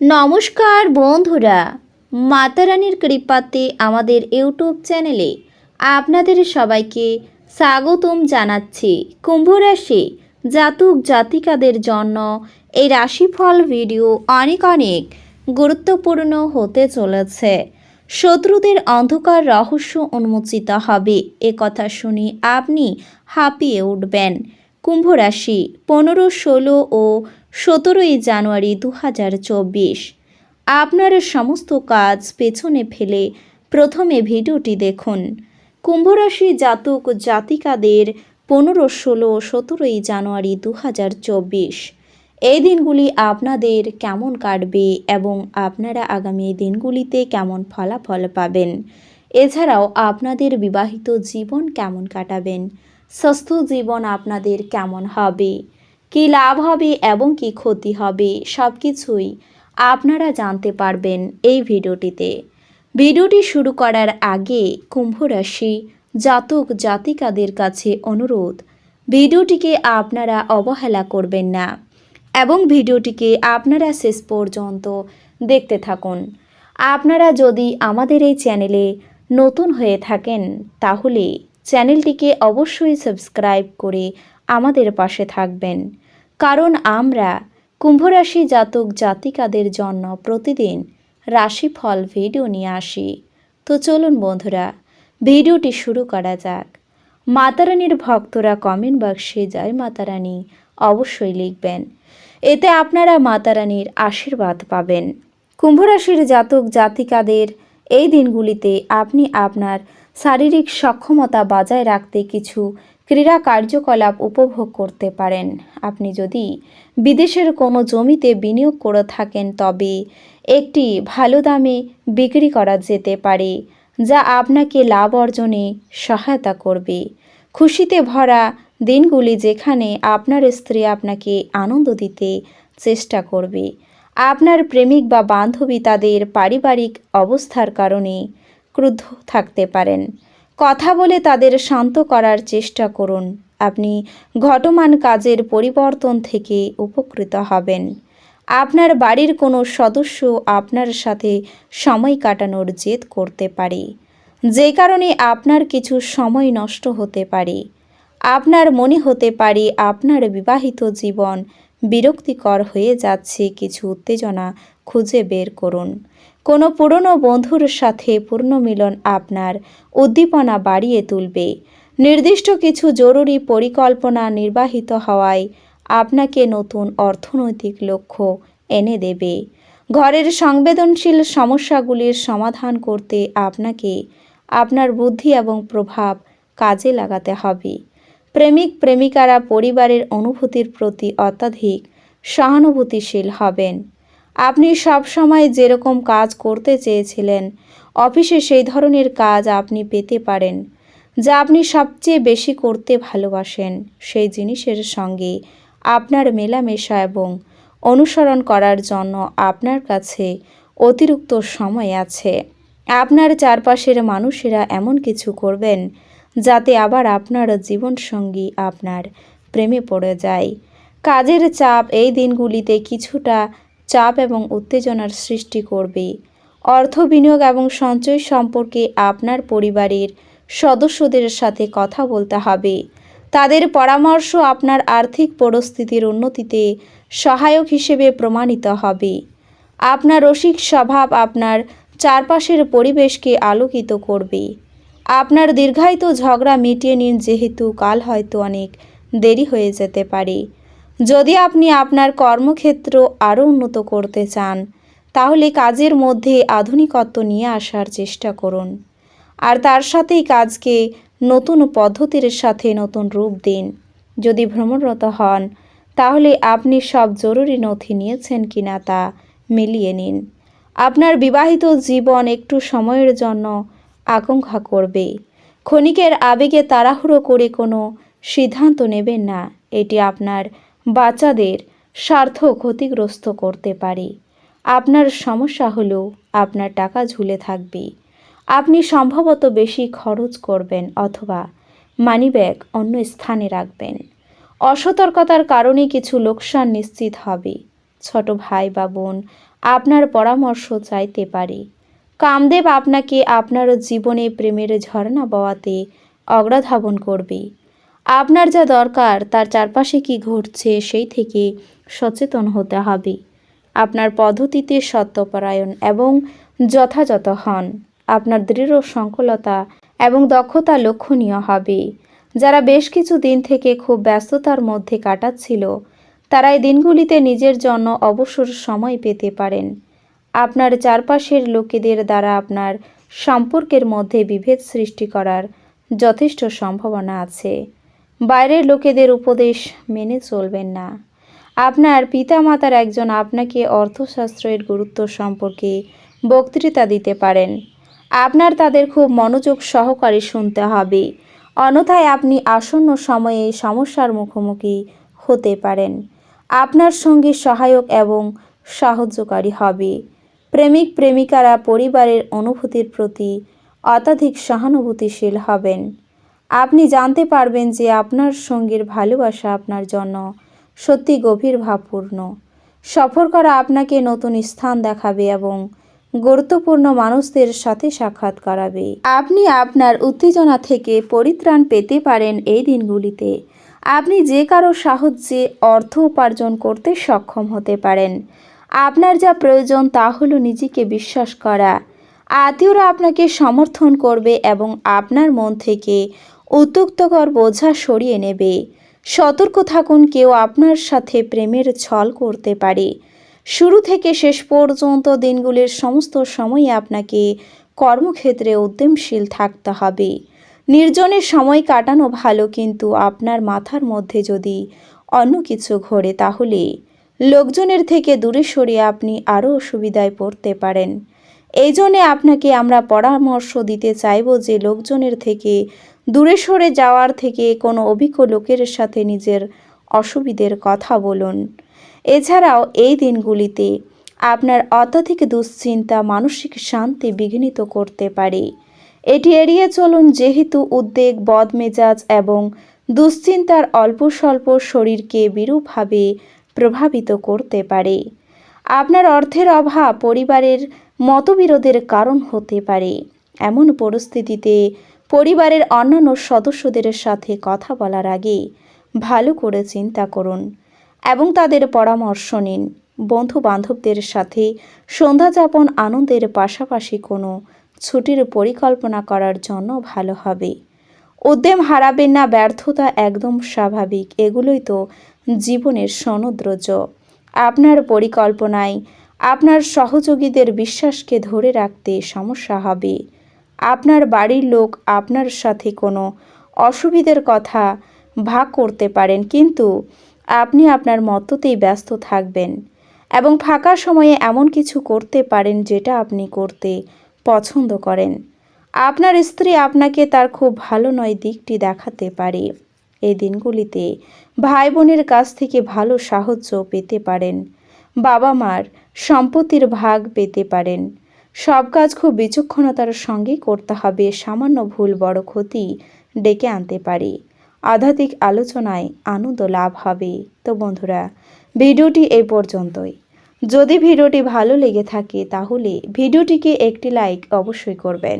নমস্কার বন্ধুরা, মাতারানীর কৃপাতে আমাদের ইউটিউব চ্যানেলে আপনাদের সবাইকে স্বাগতম জানাচ্ছি। কুম্ভ রাশি জাতক জাতিকাদের জন্য এই রাশিফল ভিডিও অনেক অনেক গুরুত্বপূর্ণ হতে চলেছে। শত্রুদের অন্ধকার রহস্য উন্মোচিত হবে, এ কথা শুনে আপনি হাঁপিয়ে উঠবেন। কুম্ভ রাশি পনেরো, ষোলো ও সতেরোই জানুয়ারি দু হাজার চব্বিশ। আপনার সমস্ত কাজ পেছনে ফেলে প্রথমে ভিডিওটি দেখুন। কুম্ভরাশি জাতক জাতিকাদের পনেরো, ষোলো, সতেরোই জানুয়ারি দু হাজার চব্বিশ। এই দিনগুলি আপনাদের কেমন কাটবে এবং আপনারা আগামী দিনগুলিতে কেমন ফলাফল পাবেন? এছাড়াও আপনাদের বিবাহিত জীবন কেমন কাটাবেন? স্বাস্থ্য জীবন আপনাদের কেমন হবে? কী লাভ হবে এবং কী ক্ষতি হবে সব কিছুই আপনারা জানতে পারবেন এই ভিডিওটিতে। ভিডিওটি শুরু করার আগে কুম্ভ রাশি জাতক জাতিকাদের কাছে অনুরোধ, ভিডিওটিকে আপনারা অবহেলা করবেন না এবং ভিডিওটিকে আপনারা শেষ পর্যন্ত দেখতে থাকুন। আপনারা যদি আমাদের এই চ্যানেলে নতুন হয়ে থাকেন তাহলে চ্যানেলটিকে অবশ্যই সাবস্ক্রাইব করে আমাদের পাশে থাকবেন। কারণ আমরা কুম্ভরাশি জাতক জাতিকাদের জন্য প্রতিদিন রাশিফল ভিডিও নিয়ে আসি। তো চলুন বন্ধুরা, ভিডিওটি শুরু করা যাক। মাতারানীর ভক্তরা কমেন্ট বাক্সে জয় মাতারানী অবশ্যই লিখবেন। এতে আপনারা মাতারানীর আশীর্বাদ পাবেন। কুম্ভরাশির জাতক জাতিকাদের এই দিনগুলিতে আপনি আপনার শারীরিক সক্ষমতা বজায় রাখতে কিছু ক্রীড়া কার্যকলাপ উপভোগ করতে পারেন। আপনি যদি বিদেশের কোনো জমিতে বিনিয়োগ করে থাকেন, তবে একটি ভালো দামে বিক্রি করা যেতে পারে, যা আপনাকে লাভ অর্জনে সহায়তা করবে। খুশিতে ভরা দিনগুলি যেখানে আপনার স্ত্রী আপনাকে আনন্দ দিতে চেষ্টা করবে। আপনার প্রেমিক বা বান্ধবী তাদের পারিবারিক অবস্থার কারণে ক্রুদ্ধ থাকতে পারেন। কথা বলে তাদের শান্ত করার চেষ্টা করুন। আপনি ঘটমান কাজের পরিবর্তন থেকে উপকৃত হবেন। আপনার বাড়ির কোনো সদস্য আপনার সাথে সময় কাটানোর জেদ করতে পারে। যে কারণে আপনার কিছু সময় নষ্ট হতে পারে। আপনার মনে হতে পারে আপনার বিবাহিত জীবন বিরক্তিকর হয়ে যাচ্ছে, কিছু উত্তেজনা খুঁজে বের করুন। কোনো পুরনো বন্ধুর সাথে পূর্ণমিলন আপনার, উদ্দীপনা বাড়িয়ে তুলবে। নির্দিষ্ট কিছু জরুরি পরিকল্পনা নির্বাহিত হওয়ায় আপনাকে নতুন অর্থনৈতিক লক্ষ্য এনে দেবে। ঘরের সংবেদনশীল সমস্যাগুলির সমাধান করতে আপনাকে আপনার বুদ্ধি এবং প্রভাব কাজে লাগাতে হবে। প্রেমিক, প্রেমিকারা পরিবারের অনুভূতির প্রতি অত্যাধিক সহানুভূতিশীল হবেন। আপনি সব সময় যেরকম কাজ করতে চেয়েছিলেন, অফিসে সেই ধরনের কাজ আপনি পেতে পারেন, যা আপনি সবচেয়ে বেশি করতে ভালোবাসেন। সেই জিনিসের সঙ্গে আপনার মেলামেশা এবং অনুসরণ করার জন্য আপনার কাছে অতিরিক্ত সময় আছে। আপনার চারপাশের মানুষেরা এমন কিছু করবেন, যাতে আবার আপনার জীবনসঙ্গী আপনার প্রেমে পড়ে যায়। কাজের চাপ এই দিনগুলিতে কিছুটা চাপ এবং উত্তেজনার সৃষ্টি করবে। অর্থ বিনিয়োগ এবং সঞ্চয় সম্পর্কে আপনার পরিবারের সদস্যদের সাথে কথা বলতে হবে। তাদের পরামর্শ আপনার আর্থিক পরিস্থিতির উন্নতিতে সহায়ক হিসেবে প্রমাণিত হবে। আপনার রসিক স্বভাব আপনার চারপাশের পরিবেশকে আলোকিত করবে। আপনার দীর্ঘায়িত ঝগড়া মিটিয়ে নিন, যেহেতু কাল হয়তো অনেক দেরি হয়ে যেতে পারে। যদি আপনি আপনার কর্মক্ষেত্র আরও উন্নত করতে চান, তাহলে কাজের মধ্যে আধুনিকত্ব নিয়ে আসার চেষ্টা করুন। আর তার সাথেই কাজকে নতুন পদ্ধতির সাথে নতুন রূপ দিন। যদি ভ্রমণরত হন, তাহলে আপনি সব জরুরি নথি নিয়েছেন কিনা তা মিলিয়ে নিন। আপনার বিবাহিত জীবন একটু সময়ের জন্য আকাঙ্ক্ষা করবে। ক্ষণিকের আবেগে তাড়াহুড়ো করে কোনো সিদ্ধান্ত নেবেন না, এটি আপনার বাচ্চাদের স্বার্থ ক্ষতিগ্রস্ত করতে পারে। আপনার সমস্যা হলেও আপনার টাকা ঝুলে থাকবে। আপনি সম্ভবত বেশি খরচ করবেন অথবা মানিব্যাগ অন্য স্থানে রাখবেন। অসতর্কতার কারণে কিছু লোকসান নিশ্চিত হবে। ছোট ভাই বা বোন আপনার পরামর্শ চাইতে পারে। কামদেব আপনাকে আপনার জীবনে প্রেমের ঝর্ণা বওয়াতে অগ্রাধাবন করবে। আপনার যা দরকার, তার চারপাশে কি ঘটছে সেই থেকে সচেতন হতে হবে। আপনার পদ্ধতিতে সত্যপরায়ণ এবং যথাযথ হন। আপনার দৃঢ় সংকলতা এবং দক্ষতা লক্ষণীয় হবে। যারা বেশ কিছু দিন থেকে খুব ব্যস্ততার মধ্যে কাটাচ্ছিল, তারা এই দিনগুলিতে নিজের জন্য অবসর সময় পেতে পারেন। আপনার চারপাশের লোকেদের দ্বারা আপনার সম্পর্কের মধ্যে বিভেদ সৃষ্টি করার যথেষ্ট সম্ভাবনা আছে। বাইরের লোকেদের উপদেশ মেনে চলবেন না। আপনার পিতামাতার একজন আপনাকে অর্থশাস্ত্রের গুরুত্ব সম্পর্কে বক্তৃতা দিতে পারেন। আপনার তাদের খুব মনোযোগ সহকারে শুনতে হবে। অন্যথায় আপনি আসন্ন সময়ে সমস্যার মুখোমুখি হতে পারেন। আপনার সঙ্গে সহায়ক এবং সাহায্যকারী হবে। প্রেমিক প্রেমিকারা পরিবারের অনুভূতির প্রতি অত্যাধিক সহানুভূতিশীল হবেন। আপনি জানতে পারবেন যে আপনার সঙ্গীর ভালোবাসা আপনার জন্য সত্যি গভীর ভাবপূর্ণ। সফর করা আপনাকে নতুন স্থান দেখাবে এবং গুরুত্বপূর্ণ মানুষদের সাথে সাক্ষাৎ করাবে। আপনি আপনার উত্তেজনা থেকে পরিত্রাণ পেতে পারেন এই দিনগুলিতে। আপনি যে কারও সাহায্যে অর্থ উপার্জন করতে সক্ষম হতে পারেন। আপনার যা প্রয়োজন তা হলো নিজেকে বিশ্বাস করা। আত্মীয়রা আপনাকে সমর্থন করবে এবং আপনার মন থেকে উত্তক্তকর বোঝা সরিয়ে নেবে। সতর্ক থাকুন, কেউ আপনার সাথে প্রেমের ছল করতে পারে। শুরু থেকে শেষ পর্যন্ত দিনগুলির সমস্ত সময় আপনাকে কর্মক্ষেত্রে উদ্যমশীল থাকতে হবে। নির্জনের সময় কাটানো ভালো, কিন্তু আপনার মাথার মধ্যে যদি অন্য কিছু ঘোরে, তাহলে লোকজনের থেকে দূরে সরিয়ে আপনি আরও অসুবিধায় পড়তে পারেন। এই জন্যে আপনাকে আমরা পরামর্শ দিতে চাইব যে, লোকজনের থেকে দূরে সরে যাওয়ার থেকে কোনো অভিজ্ঞ লোকের সাথে নিজের অসুবিধের কথা বলুন। এছাড়াও এই দিনগুলিতে আপনার অত্যাধিক দুশ্চিন্তা মানসিক শান্তি বিঘ্নিত করতে পারে। এটি এড়িয়ে চলুন যেহেতু উদ্বেগ, বদমেজাজ এবং দুশ্চিন্তার অল্প স্বল্প শরীরকে বিরূপভাবে প্রভাবিত করতে পারে। আপনার অর্থের অভাব পরিবারের মতবিরোধের কারণ হতে পারে। এমন পরিস্থিতিতে পরিবারের অন্যান্য সদস্যদের সাথে কথা বলার আগে ভালো করে চিন্তা করুন এবং তাদের পরামর্শ নিন। বন্ধু বান্ধবদের সাথে সন্ধ্যাযাপন আনন্দের পাশাপাশি কোনো ছুটির পরিকল্পনা করার জন্য ভালো হবে। উদ্যম হারাবেন না, ব্যর্থতা একদম স্বাভাবিক। এগুলোই তো জীবনের সনদ্রজ। আপনার পরিকল্পনায় আপনার সহযোগীদের বিশ্বাসকে ধরে রাখতে সমস্যা হবে। আপনার বাড়ির লোক আপনার সাথে কোনো অসুবিধের কথা ভাগ করতে পারেন, কিন্তু আপনি আপনার মততেই ব্যস্ত থাকবেন এবং ফাঁকা সময়ে এমন কিছু করতে পারেন যেটা আপনি করতে পছন্দ করেন। আপনার স্ত্রী আপনাকে তার খুব ভালো নয় দিকটি দেখাতে পারে। এই দিনগুলিতে ভাই বোনের কাছ থেকে ভালো সাহায্য পেতে পারেন বাবা মার সম্পত্তির ভাগ পেতে পারেন। সব কাজ খুব বিচক্ষণতার সঙ্গে করতে হবে, সামান্য ভুল বড় ক্ষতি ডেকে আনতে পারে। আধ্যাত্মিক আলোচনায় আনন্দ লাভ হবে। তো বন্ধুরা, ভিডিওটি এই পর্যন্তই। যদি ভিডিওটি ভালো লেগে থাকে, তাহলে ভিডিওটিকে একটি লাইক অবশ্যই করবেন।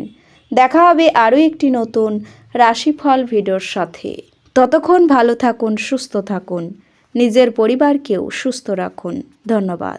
দেখা হবে আরও একটি নতুন রাশিফল ভিডিওর সাথে। ততক্ষণ ভালো থাকুন, সুস্থ থাকুন। নিজের পরিবারকেও সুস্থ রাখুন। ধন্যবাদ।